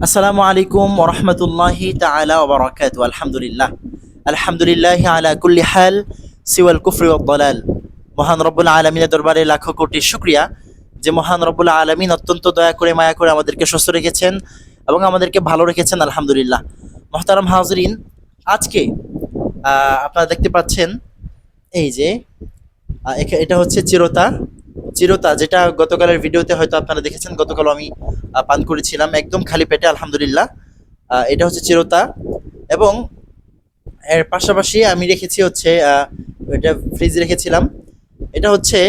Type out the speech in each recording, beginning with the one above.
আসসালামু আলাইকুম ওরহমতুল্লাহি তাআলা ওয়া বারাকাতু আলহামদুলিল্লাহ আলহামদুলিল্লাহ আলা কুল্লি হাল সিওয়াল কুফরি ওয়াদ দালাল মহান রব্বুল আলামিনের দরবারে লাখো কোটি শুকরিয়া যে মহান রব্বুল আলামিন অত্যন্ত দয়া করে মায়া করে আমাদেরকে সুস্থ রেখেছেন এবং আমাদেরকে ভালো রেখেছেন, আলহামদুলিল্লাহ। মহতারাম হাজরিন, আজকে আপনারা দেখতে পাচ্ছেন, এই যে এটা হচ্ছে চিরতা। চিরতা, যেটা গতকালের ভিডিওতে হয়তো আপনারা দেখেছেন গতকাল আমি পান করেছিলাম, একদম খালি পেটে, আলহামদুলিল্লাহ। এটা হচ্ছে চিরতা এবং এর পাশাপাশি আমি রেখেছি হচ্ছে এটা ফ্রিজে রেখেছিলাম। এটা হচ্ছে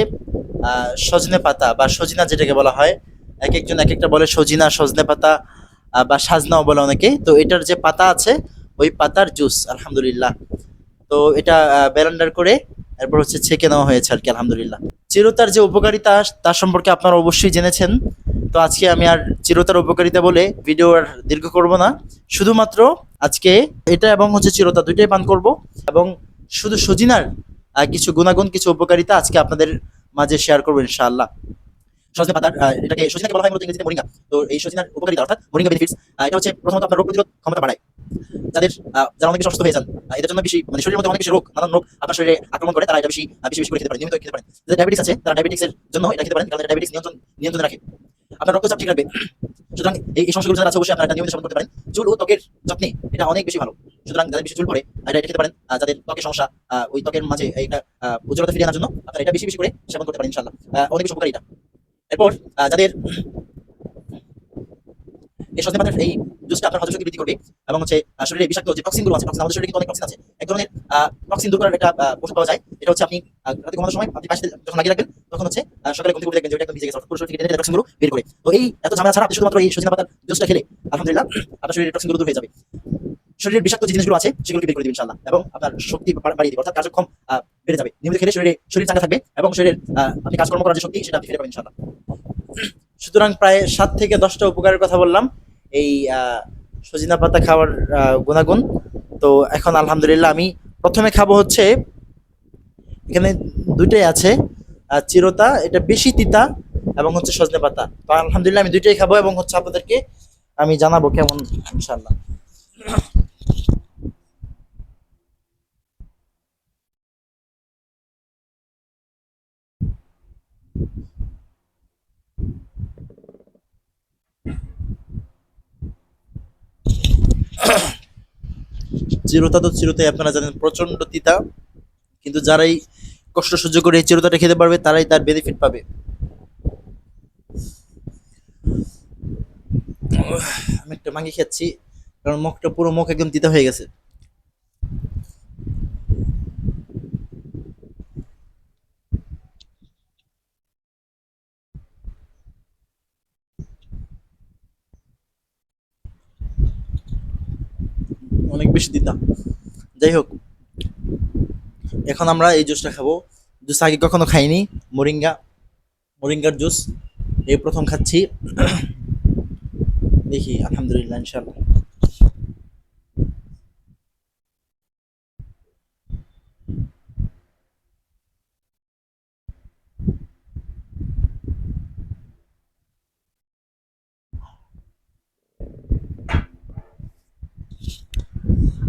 সজনে পাতা বা সজিনা যেটাকে বলা হয়। এক একজন এক একটা বলে সজিনা, সজনে পাতা। বা সাজনাও বলে অনেকে তো এটার যে পাতা আছে, ওই পাতার জুস, আলহামদুলিল্লাহ। তো এটা ব্যালেন্ডার করে এরপর হচ্ছে ছেঁকে নেওয়া হয়েছে আর কি, আলহামদুলিল্লাহ। চিরতার যে উপকারিতা তার সম্পর্কে আপনারা অবশ্যই জেনেছেন। তো আজকে আমি আর চিরতার উপকারিতা বলে ভিডিও আর দীর্ঘ করব না। শুধুমাত্র আজকে এটা এবং হচ্ছে চিরতা দুইটাই পান করব এবং শুধু সজিনার কিছু গুণাগুণ, কিছু উপকারিতা আজকে আপনাদের মাঝে শেয়ার করব ইনশাআল্লাহ। সজনে পাতার এটাকে সজিনাকে বলা হয় মূলত ইংরেজিতে মোরিঙ্গা। তো এই সজিনার উপকারিতা অর্থাৎ মোরিঙ্গা বেনিফিটস এটা হচ্ছে প্রথমত আপনার রোগ প্রতিরোধ ক্ষমতা বাড়ায়। যাদের যারা অনেক বেশি অসুস্থ হয়ে যান এদের জন্য বেশি মানে শরীরের মধ্যে অনেক বেশি রোগ, নানান রোগ আপনার শরীরে আক্রমণ করে, তারা এটা বেশি বেশি বেশি করে খেতে পারেন নিয়মিত খেতে পারেন যাদের ডায়াবেটিস আছে, তারা ডায়াবেটিক্সের জন্য এটা খেতে পারেন, কারণ ডায়াবেটিস নিয়ন্ত্রণ, নিয়ন্ত্রণে রাখে। আপনার রক্তচাপ ঠিক রাখবে। সুতরাং এই সমস্যাগুলো যারা আছে, অবশ্যই আপনারা নিয়মিত সেবন করতে পারেন। চুল ও ত্বকের যত্নে এটা অনেক বেশি ভালো। সুতরাং যাদের বেশি চুল পড়ে এটা খেতে পারেন। যাদের ত্বকের সমস্যা ওই ত্বকের মাঝে এটা উজ্জ্বলতা ফিরিয়ে আনার জন্য আপনারা এটা বেশি বেশি করে সেবন করতে পারেন, ইনশাআল্লাহ। অনেক বেশি উপকারী এটা এরপর যাদের এই সজনে পাতার এই জুসটা আপনার হজম শক্তি বৃদ্ধি করবে এবং হচ্ছে শরীরে বিষাক্ত যে টক্সিনগুলো আছে toxin, আমাদের শরীরে কিন্তু অনেক টক্সিন আছে এক ধরনের টক্সিন দূর করার একটা ওষুধ পাওয়া যায়। এটা হচ্ছে আপনি রাতে ঘুমানোর সময় আপনি পাশে যখন লাগিয়ে রাখবেন তখন হচ্ছে সকালে ঘুম থেকে উঠে দেখবেন যে একদম ভিজে গেছে পুরো শরীর থেকে টেনে টক্সিনগুলো বের করে। তো এই এত ঝামেলা ছাড়া আপনি শুধুমাত্র এই সজনে পাতার জুসটা খেলে আলহামদুলিল্লাহ আপনার শরীরের টক্সিনগুলো দূর হয়ে যাবে। শরীরের বিষাক্ত যে জিনিসগুলো আছে, সেগুলোকে বের করে দিবে ইনশাআল্লাহ। এবং আপনার শক্তি বাড়িয়ে দিবে, অর্থাৎ কার্যক্ষম বেড়ে যাবে। নিয়মিত খেলে শরীরে, শরীর চাঙ্গা থাকবে এবং শরীরের আপনি কাজকর্ম করার যে শক্তি, সেটা আপনি ফিরে পাবেন ইনশাআল্লাহ। সুতরাং প্রায় সাত থেকে দশটা উপকারের কথা বললাম। এই সজিনা পাতা খাওয়ার গুণাগুণ। তো এখন আলহামদুলিল্লাহ আমি প্রথমে খাব হচ্ছে, এখানে দুইটাই আছে চিরতা, এটা বেশি তিতা এবং হচ্ছে সজনে পাতা। তো আলহামদুলিল্লাহ আমি দুইটাই খাব এবং হচ্ছে আপনাদেরকে আমি জানাব কেমন ইনশাল্লাহ চিরতা তো চিরতাই, আপনারা জানেন প্রচণ্ড তিতা। কিন্তু যারাই কষ্ট সহ্য করে এই চিরতাটা খেতে পারবে, তারাই তার বেনিফিট পাবে। আমি একটা মাঙ্গি খাচ্ছি কারণ মুখটা পুরো মুখ একদম তিতা হয়ে গেছে। অনেক বেশি তিতা। যাই হোক, এখন আমরা এই জুসটা খাব। জুস আগে কখনো খাইনি। মোরিঙ্গা, মোরিঙ্গার জুস। এই প্রথম খাচ্ছি। দেখি, আলহামদুলিল্লাহ ইনশাল্লাহ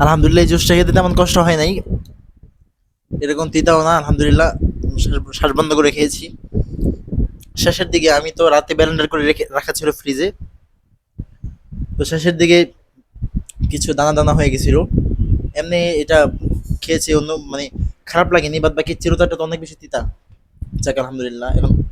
আলহামদুলিল্লাহ, এই জুসটা খেতে তেমন কষ্ট হয় নাই। এরকম তিতাও না, আলহামদুলিল্লাহ। শ্বাস- বন্ধ করে খেয়েছি। শেষের দিকে আমি তো রাতে ব্যালেন্ডার করে রেখে রাখা ছিল ফ্রিজে তো শেষের দিকে কিছু দানা দানা হয়ে গেছিল। এমনি এটা খেয়েছি, অন্য মানে খারাপ লাগেনি, বাদ বাকি চিরতাটা তো অনেক বেশি তিতা। যাক, আলহামদুলিল্লাহ। এখন